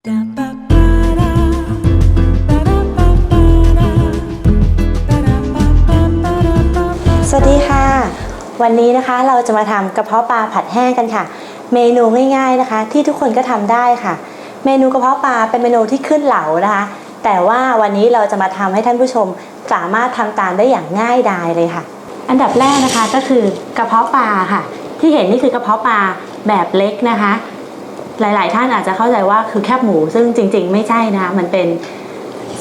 สวัสดีค่ะ วันนี้นะคะเราจะมาทำกระเพาะปลาผัดแห้งกันค่ะ เมนูง่ายๆนะคะ ที่ทุกคนก็ทำได้ค่ะ เมนูกระเพาะปลาเป็นเมนูที่ขึ้นเหลานะคะ แต่ว่าวันนี้เราจะมาทำให้ท่านผู้ชมสามารถทำตามได้อย่างง่ายดายเลยค่ะ อันดับแรกนะคะก็คือกระเพาะปลาค่ะ ที่เห็นนี่คือกระเพาะปลาแบบเล็กนะคะ หลาย ๆ ท่านอาจจะเข้าใจว่าคือแคบหมู ซึ่งจริง ๆ ไม่ใช่นะคะมันเป็น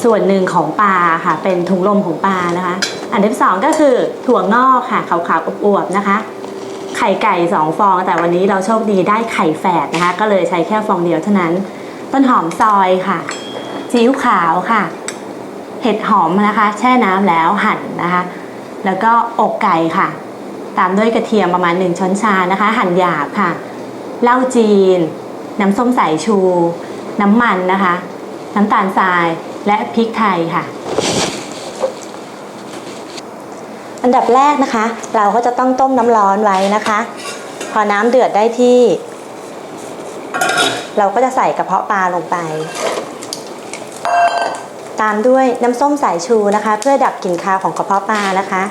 ส่วนหนึ่งของปลาค่ะ เป็นถุงลมของปลานะคะ อันที่สองก็คือถั่วงอกค่ะขาวๆอวบๆนะคะ ไข่ไก่สองฟอง แต่วันนี้เราโชคดีได้ไข่แฝดนะคะ ก็เลยใช้แค่ฟองเดียวเท่านั้น ต้นหอมซอยค่ะซีอิ๊วขาวค่ะ เห็ดหอมนะคะ แช่น้ำแล้วหั่นนะคะ แล้วก็อกไก่ค่ะ ตามด้วยกระเทียมประมาณ 1 ช้อนชานะคะ หั่นหยาบค่ะเหล้าจีน น้ำส้มสายชู น้ำมันนะคะ น้ำตาลทรายและพริกไทยค่ะ อันดับแรกนะคะ เราก็จะต้องต้มน้ำร้อนไว้นะคะ พอน้ำเดือดได้ที่ เราก็จะใส่กระเพาะปลาลงไป ตามด้วยน้ำส้มสายชูนะคะ เพื่อดับกลิ่นคาวของกระเพาะปลานะคะ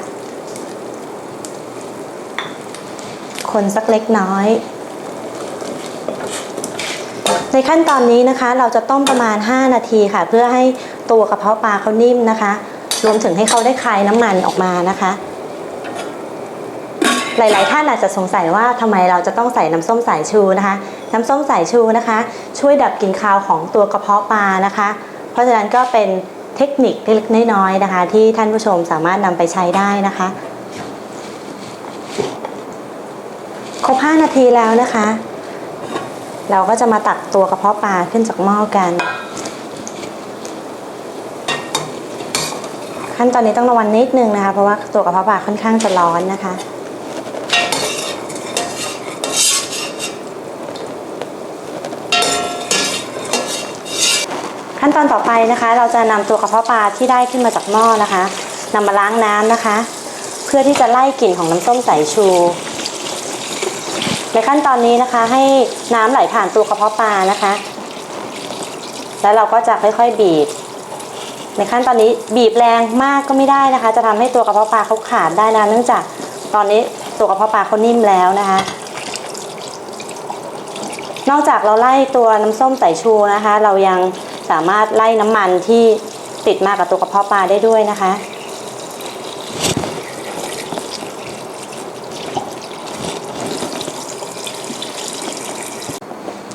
คนสักเล็กน้อย ในขั้นตอนนี้นะคะเราจะต้มประมาณ 5 นาทีค่ะ เพื่อให้ตัวกระเพาะปลาเขานิ่มนะคะ รวมถึงให้เขาได้คลายน้ำมันออกมานะคะ หลาย ๆ ท่านอาจจะสงสัยว่าทำไมเราจะต้องใส่น้ำส้มสายชูนะคะ น้ำส้มสายชูนะคะ ช่วยดับกลิ่นคาวของตัวกระเพาะปลานะคะ เพราะฉะนั้นก็เป็นเทคนิคเล็กๆน้อยๆนะคะ ที่ท่านผู้ชมสามารถนำไปใช้ได้นะคะครบ5นาทีแล้วนะคะ เราก็จะมาตักตัวกระเพาะปลาขึ้นจากหม้อกัน ขั้นตอนนี้ต้องระวังนิดนึงนะคะ เพราะว่าตัวกระเพาะปลาค่อนข้างจะร้อนนะคะขั้นตอนต่อไปนะคะ เราจะนำตัวกระเพาะปลาที่ได้ขึ้นมาจากหม้อนะคะนำมาล้างน้ำนะคะ เพื่อที่จะไล่กลิ่นของน้ำส้มสายชู ในขั้นตอนนี้นะคะ ให้น้ำไหลผ่านตัวกระเพาะปลานะคะ แล้วเราก็จะค่อยๆบีบ ในขั้นตอนนี้บีบแรงมากก็ไม่ได้นะคะ จะทำให้ตัวกระเพาะปลาเขาขาดได้นะเนื่องจากตอนนี้ตัวกระเพาะปลาเขานิ่มแล้วนะคะ นอกจากเราไล่ตัวน้ำส้มสายชูนะคะ เรายังสามารถไล่น้ำมันที่ติดมากับตัวกระเพาะปลาได้ด้วยนะคะ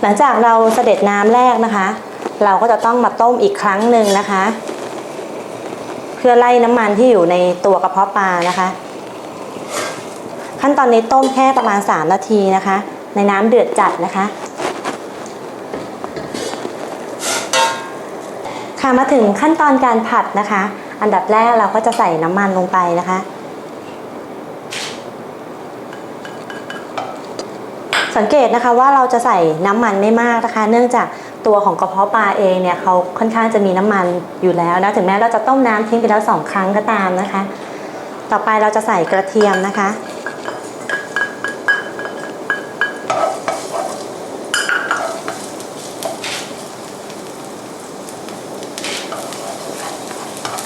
หลังจากเราเสด็จน้ำแรกนะคะ เราก็จะต้องมาต้มอีกครั้งหนึ่งนะคะ เพื่อไล่น้ำมันที่อยู่ในตัวกระเพาะปลานะคะ ขั้นตอนนี้ต้มแค่ประมาณ 3 นาทีนะคะ ในน้ำเดือดจัดนะคะค่ะมาถึงขั้นตอนการผัดนะคะ อันดับแรกเราก็จะใส่น้ำมันลงไปนะคะ สังเกตนะคะว่าเราจะใส่น้ำมันไม่มากนะคะ เนื่องจากตัวของกระเพาะปลาเองเนี่ยเขาค่อนข้างจะมีน้ำมันอยู่แล้วนะถึงแม้เราจะต้มน้ำทิ้งไปแล้วสองครั้งก็ตามนะคะ ต่อไปเราจะใส่กระเทียมนะคะ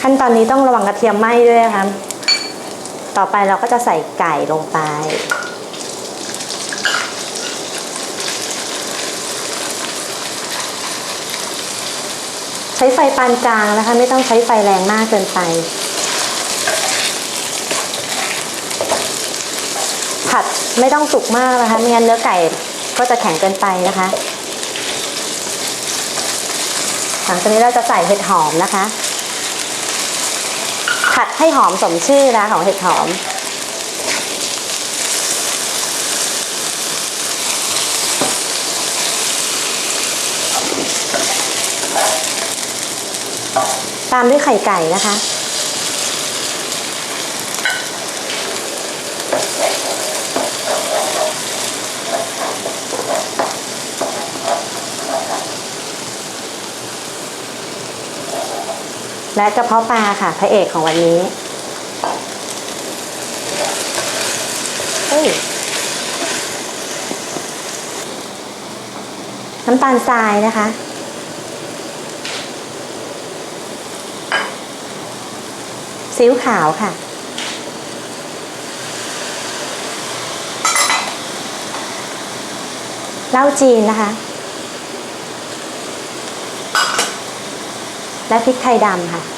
ขั้นตอนนี้ต้องระวังกระเทียมไหม้ด้วยนะคะต่อไปเราก็จะใส่ไก่ลงไป ใช้ไฟปานกลางนะคะ ไม่ต้องใช้ไฟแรงมากเกินไป ผัดไม่ต้องสุกมากนะคะไม่งั้นเนื้อไก่ก็จะแข็งเกินไปนะคะ หลังจากนี้เราจะใส่เห็ดหอมนะคะ ผัดให้หอมสมชื่อนะของเห็ดหอม ตามด้วยไข่ไก่นะคะ และกระเพาะปลาค่ะ พระเอกของวันนี้น้ำตาลทรายนะคะ ซีอิ๊วขาวค่ะ เหล้าจีนนะคะ และพริกไทยดำค่ะ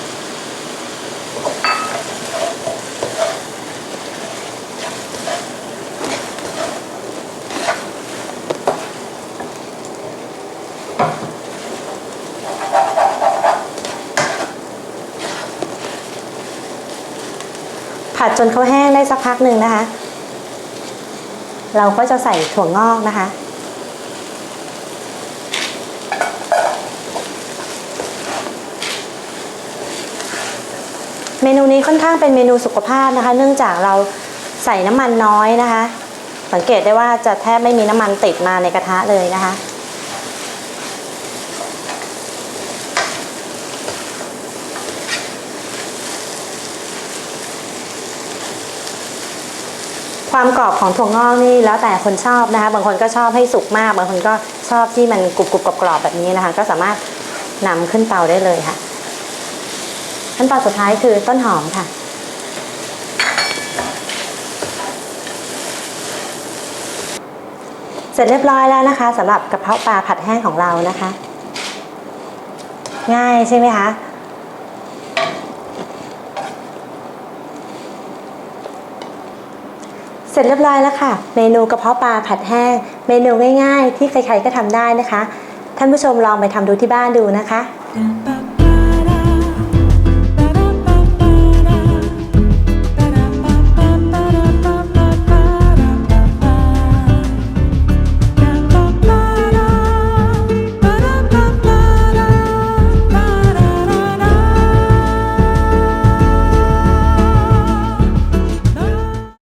ผัดจนเขาแห้งได้สักพักหนึ่งนะคะ เราก็จะใส่ถั่วงอกนะคะ เมนูนี้ค่อนข้างเป็นเมนูสุขภาพนะคะ เนื่องจากเราใส่น้ำมันน้อยนะคะ สังเกตได้ว่าจะแทบไม่มีน้ำมันติดมาในกระทะเลยนะคะ ความกรอบของถั่วงอกนี่แล้วแต่คนชอบนะคะ บางคนก็ชอบให้สุกมาก บางคนก็ชอบที่มันกรุบกรุบกรอบๆแบบนี้นะคะ ก็สามารถนำขึ้นเตาได้เลยค่ะ ขั้นตอนสุดท้ายคือต้นหอมค่ะ เสร็จเรียบร้อยแล้วนะคะสำหรับกระเพาะปลาผัดแห้งของเรานะคะ ง่ายใช่ไหมคะ เส ร็จเรียบร้อยแล้วค่ะ เมนูกระเพาะปลาผัดแห้ง เมนูง่าย ๆ ที่ใครๆก็ทำได้นะคะ ท่านผู้ชมลองไปทำดูที่บ้านดูนะคะ